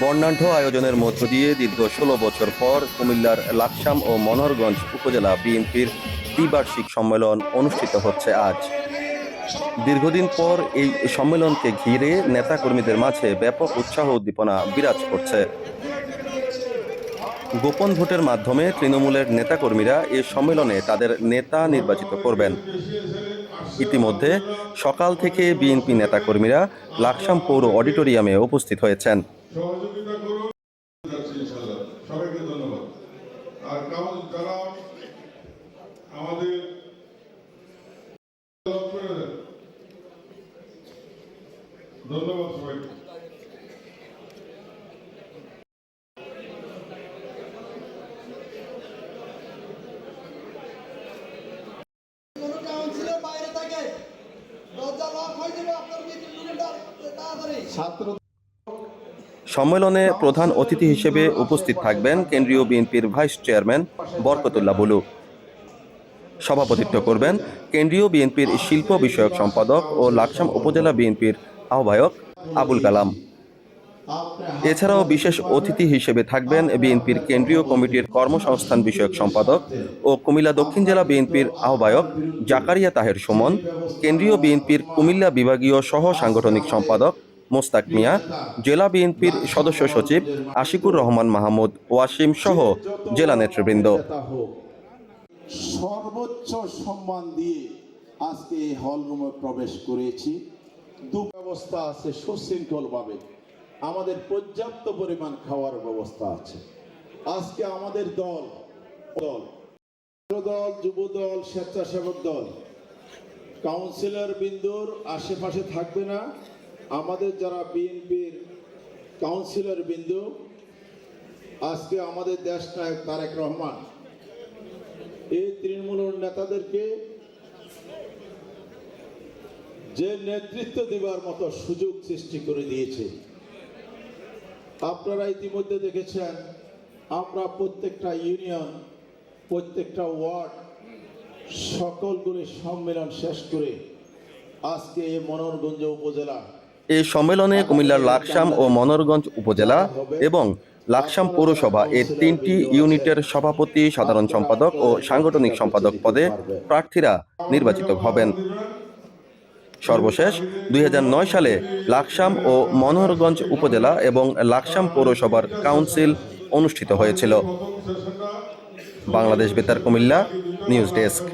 বর্ণাঢ্য আয়োজনের মধ্য দিয়ে দীর্ঘ ষোলো বছর পর কুমিল্লার লাকসাম ও মনোহরগঞ্জ উপজেলা বিএনপির দ্বিবার্ষিক সম্মেলন অনুষ্ঠিত হচ্ছে আজ। দীর্ঘদিন পর এই সম্মেলনকে ঘিরে নেতাকর্মীদের মাঝে ব্যাপক উৎসাহ উদ্দীপনা বিরাজ করছে। গোপন ভোটের মাধ্যমে তৃণমূলের নেতাকর্মীরা এ সম্মেলনে তাদের নেতা নির্বাচিত করবেন। ইতিমধ্যে সকাল থেকে বিএনপি নেতাকর্মীরা লাকসাম পৌর অডিটোরিয়ামে উপস্থিত হয়েছেন সহযোগিতা করুন যাচ্ছি ইনশাল্লাহ সবাইকে ধন্যবাদ আর কামাল যারা আমাদের ধন্যবাদ সবাইকে কোনো কাউন্সিলের বাইরে থাকে দরজা লক হয়ে যাবে আপনার মিটিং রুমটা সম্মেলনে প্রধান অতিথি হিসেবে উপস্থিত থাকবেন কেন্দ্রীয় বিএনপির ভাইস চেয়ারম্যান বরকতুল্লাহ বুলু। সভাপতিত্ব করবেন কেন্দ্রীয় বিএনপির শিল্প বিষয়ক সম্পাদক ও লাকসাম উপজেলা বিএনপির আহ্বায়ক আবুল কালাম। এছাড়াও বিশেষ অতিথি হিসেবে থাকবেন বিএনপির কেন্দ্রীয় কমিটির কর্মসংস্থান বিষয়ক সম্পাদক ও কুমিল্লা দক্ষিণ জেলা বিএনপির আহ্বায়ক জাকারিয়া তাহের সুমন, কেন্দ্রীয় বিএনপির কুমিল্লা বিভাগীয় সহ সাংগঠনিক সম্পাদক মোস্তাক মিয়া, জেলা বিএনপির সদস্য সচিব আশিকুর রহমান মাহমুদ ওয়াসিম সহ জেলা নেতৃবৃন্দ। সর্বোচ্চ সম্মান দিয়ে আজকে এই হল রুমে প্রবেশ করেছি। দু ব্যবস্থা আছে, সুশৃঙ্খলভাবে। আমাদের পর্যাপ্ত পরিমাণ খাওয়ার ব্যবস্থা আছে। আজকে আমাদের দল দল দল যুব দল স্বেচ্ছাসেবক দল, কাউন্সিলর বিন্দুর আশেপাশে থাকবে না। আমাদের যারা বিএনপির কাউন্সিলর বিন্দু, আজকে আমাদের দেশ নায়ক তারেক রহমান। এই তৃণমূল নেতাদেরকে যে নেতৃত্ব দেবার মতো সুযোগ সৃষ্টি করে দিয়েছে। আপনারা ইতিমধ্যে দেখেছেন আমরা প্রত্যেকটা ইউনিয়ন প্রত্যেকটা ওয়ার্ড সকলগুলি সম্মেলন শেষ করে আজকে এই মনোরগঞ্জ উপজেলা এই সম্মেলনে কুমিল্লার লাকসাম ও মনোরগঞ্জ উপজেলা এবং লাকসাম পৌরসভা এর তিনটি ইউনিটের সভাপতি সাধারণ সম্পাদক ও সাংগঠনিক সম্পাদক পদে প্রার্থীরা নির্বাচিত হবেন। সর্বশেষ দুই হাজার নয় সালে লাকসাম ও মনোহরগঞ্জ উপজেলা এবং লাকসাম পৌরসভার কাউন্সিল অনুষ্ঠিত হয়েছিল। বাংলাদেশ বেতার কুমিল্লা নিউজ ডেস্ক।